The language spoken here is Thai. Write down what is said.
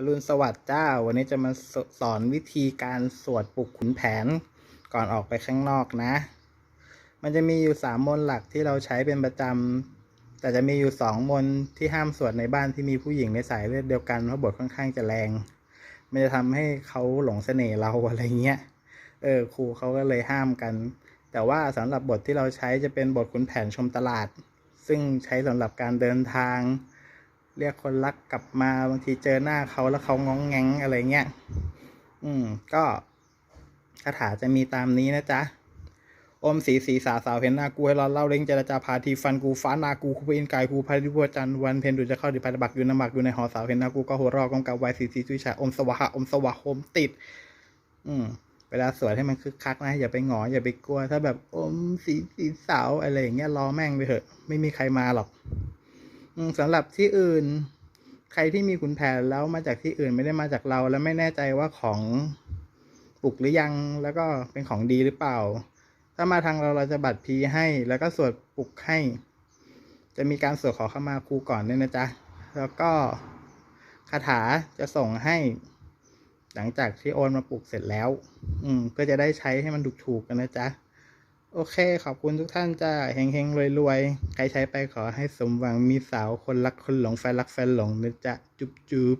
อรุณสวัสดิ์จ้า วันนี้จะมาสอนวิธีการสวดปลุกขุนแผนก่อนออกไปข้างนอกนะ มันจะมีอยู่สามมนหลักที่เราใช้เป็นประจำแต่จะมีอยู่สองมนที่ห้ามสวดในบ้านที่มีผู้หญิงในสายเลือดเดียวกันเพราะบทค่อนข้างจะแรง มันจะทำให้เขาหลงเสน่ห์เราอะไรเงี้ย เออครูเขาก็เลยห้ามกัน แต่ว่าสำหรับบทที่เราใช้จะเป็นบทขุนแผนชมตลาด ซึ่งใช้สำหรับการเดินทาง เรียกคนรักกลับมาบางทีเจอหน้าเขาแล้วเขาง้องแงงอะไรเงี้ย อืม ก็คาถาจะมีตามนี้นะจ๊ะ อมสีสีสาสาวเห็นหน้ากูให้รอนเล่าเร่งเจรจาพาทีฟันกูฟ้านากูคูพินกายกูพาดิบัวจันทร์วันเพ็ญดูจะเข้าดิพันบักอยู่นหมักอยู่ในหอสาวเห็นหน้ากูก็หัวรอกำกับไวสีสีสุยฉาอมสวะหะอมสวะโฮมติด อืมเวลาสวดให้มันคึกคักนะ อย่าไปหงอ อย่าไปกลัว ถ้าแบบอมสีสีสาวอะไรอย่างเงี้ยรอแม่งไปเถอะ ไม่มีใครมาหรอก สำหรับที่อื่น ใครที่มีขุนแผนแล้วมาจากที่อื่นไม่ได้มาจากเรา แล้วไม่แน่ใจว่าของปลุกหรือยังแล้วก็เป็นของดีหรือเปล่า ถ้ามาทางเราเราจะบัตรพีให้ แล้วก็สวดปลุกให้ จะมีการสวดขอเข้ามาครูก่อนด้วยนะจ๊ะ แล้วก็คาถาจะส่งให้ หลังจากที่โอนมาปลุกเสร็จแล้ว อืมก็จะได้ใช้ให้มันถูกๆกันนะจ๊ะ โอเค ขอบคุณทุกท่านจ้าเฮงๆรวยรวยๆ ใครใช้ไปขอให้สมหวังมีสาวคนรักคนหลงแฟนรักแฟนหลงนะจ๊ะ จุ๊บจุ๊บ